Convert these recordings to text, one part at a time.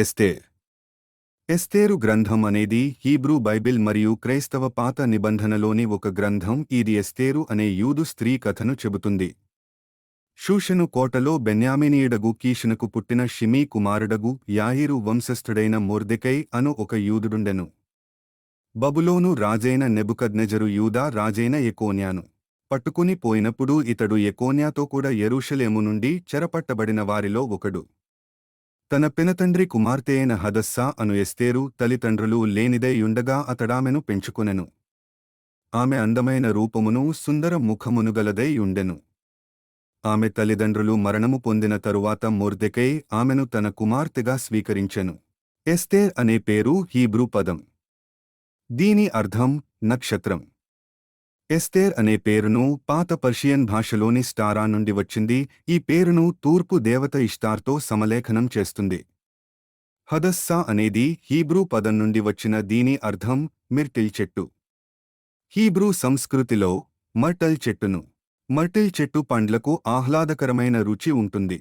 ఎస్తేర్ ఎస్తేరు గ్రంథం అనేది Hebrew Bible మరియు క్రైస్తవ పాత నిబంధనలోని ఒక గ్రంథం. ఇది ఎస్తేరు అనే యూదు స్త్రీ కథను చెబుతుంది. షూషను కోటలో బెన్యామినీయుడగు కీషునకు పుట్టిన షిమీ కుమారుడగు యాయిరు వంశస్థుడైన మొర్దెకై అను ఒక యూదుడుండెను. బబులోను రాజైన నెబుకద్నెజరు యూదా రాజైన ఎకోన్యాను. పట్టుకుని పోయినప్పుడు ఇతడు ఎకోన్యాతో కూడా ఎరూషలేము నుండి చెరపట్టబడిన వారిలో ఒకడు. తన పినతండ్రి కుమార్తె అయిన హదస్సా అను ఎస్తేరు తల్లిదండ్రులు లేనిదై యుండగా అతడామెను పెంచుకొనెను. ఆమె అందమైన రూపమును సుందర ముఖమును గలదై యుండెను. ఆమె తల్లిదండ్రులు మరణము పొందిన తరువాత మొర్దెకై ఆమెను తన కుమార్తెగా స్వీకరించెను. ఎస్తేర్ అనే పేరు హీబ్రూ పదం. దీని అర్థం నక్షత్రం. ఎస్తేర్ అనే పేరును పాత పర్షియన్ భాషలోని స్టారా నుండి వచ్చింది. ఈ పేరును తూర్పు దేవత ఇష్టార్తో సమలేఖనం చేస్తుంది. హదస్సా అనేది హీబ్రూ పదం నుండి వచ్చిన దీని అర్థం మిర్టిల్ చెట్టు. హీబ్రూ సంస్కృతిలో మర్టల్ చెట్టును. మర్టిల్ చెట్టు పండ్లకు ఆహ్లాదకరమైన రుచి ఉంటుంది.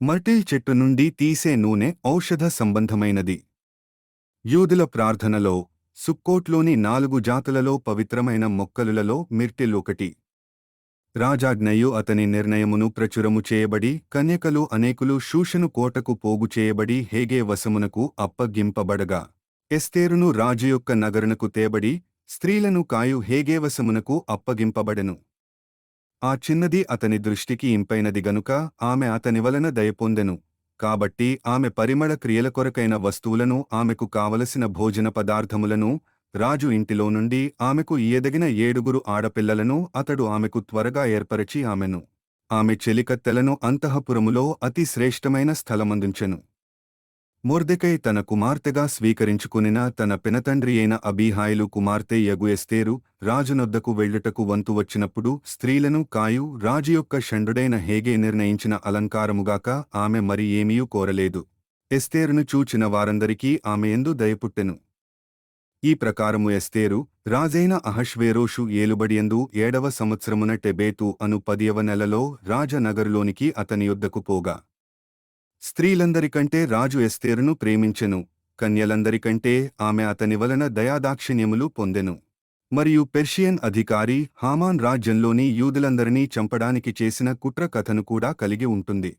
మర్టిల్ చెట్టు నుండి తీసే నూనె ఔషధ సంబంధమైనది. యూదుల ప్రార్థనలో సుక్కోట్లోని నాలుగు జాతులలో పవిత్రమైన మొక్కలులలో మిర్టిల్ ఒకటి రాజాజ్ఞయు అతని నిర్ణయమును ప్రచురము చేయబడి కన్యకలు అనేకులు శూషను కోటకు పోగు చేయబడి హేగే వశమునకు అప్పగింపబడగా. ఎస్తేరును రాజు యొక్క నగరునకు తేబడి స్త్రీలను కాయు హేగేవశమునకు అప్పగింపబడెను. ఆ చిన్నది అతని దృష్టికి ఇంపైనది గనుక ఆమె అతని వలన దయపొందెను. కాబట్టి ఆమె పరిమళ క్రియల కొరకైన వస్తువులను ఆమెకు కావలసిన భోజన పదార్థములను రాజు ఇంటిలో నుండి ఆమెకు ఇయ్యదగిన ఏడుగురు ఆడపిల్లలను అతడు ఆమెకు త్వరగా ఏర్పరచి ఆమెను. ఆమె చెలికత్తెలను అంతఃపురములో అతి శ్రేష్టమైన స్థలమందించెను. మొర్దెకై తన కుమార్తెగా స్వీకరించుకునిన తన పినతండ్రి అయిన అబీహాయిలు కుమార్తె యగు ఎస్తేరు రాజునొద్దకు వెళ్ళుటకు వంతు వచ్చినప్పుడు స్త్రీలను కాయు రాజు యొక్క షండుడైన హేగే నిర్ణయించిన అలంకారముగాక ఆమె మరి ఏమీయూ కోరలేదు. ఎస్తేరును చూచిన వారందరికీ ఆమె ఎందు దయపుట్టెను ఈ ప్రకారము ఎస్తేరు రాజైన అహష్వేరోషు ఏలుబడియందు ఏడవ సంవత్సరమున టెబేతు అను పదియవ నెలలో రాజనగరులోనికి అతని యొద్దకు పోగా. స్త్రీలందరికంటే రాజు ఎస్తేరును ప్రేమించెను. కన్యలందరికంటే ఆమె అతని వలన దయాదాక్షిణ్యములు పొందెను. మరియు పెర్షియన్ అధికారి హామాన్ రాజ్యంలోని యూదులందరినీ చంపడానికి చేసిన కుట్ర కథను కూడా కలిగి ఉంటుంది.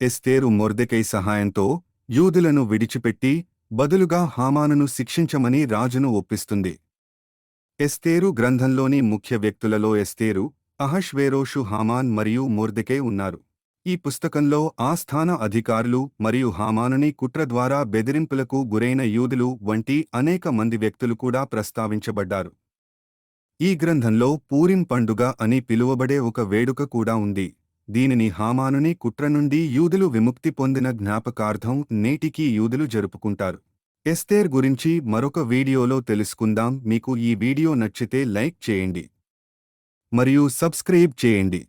ఎస్తేరు మొర్దెకై సహాయంతో యూదులను విడిచిపెట్టి బదులుగా హామానును శిక్షించమని రాజును ఒప్పిస్తుంది. ఎస్తేరు గ్రంథంలోని ముఖ్య వ్యక్తులలో ఎస్తేరు అహష్వేరోషు హామాన్ మరియు మొర్దెకై ఉన్నారు. ఈ పుస్తకంలో ఆస్థాన అధికారులు మరియు హామానుని కుట్ర ద్వారా బెదిరింపులకు గురైన యూదులు వంటి అనేక మంది వ్యక్తులు కూడా ప్రస్తావించబడ్డారు. ఈ గ్రంథంలో పూరిం పండుగ అని పిలువబడే ఒక వేడుక కూడా ఉంది. దీనిని హామానుని కుట్ర నుండి యూదులు విముక్తి పొందిన జ్ఞాపకార్థం నేటికీ యూదులు జరుపుకుంటారు. ఎస్తేర్ గురించి మరొక వీడియోలో తెలుసుకుందాం. మీకు ఈ వీడియో నచ్చితే లైక్ చేయండి. మరియు సబ్స్క్రైబ్ చేయండి.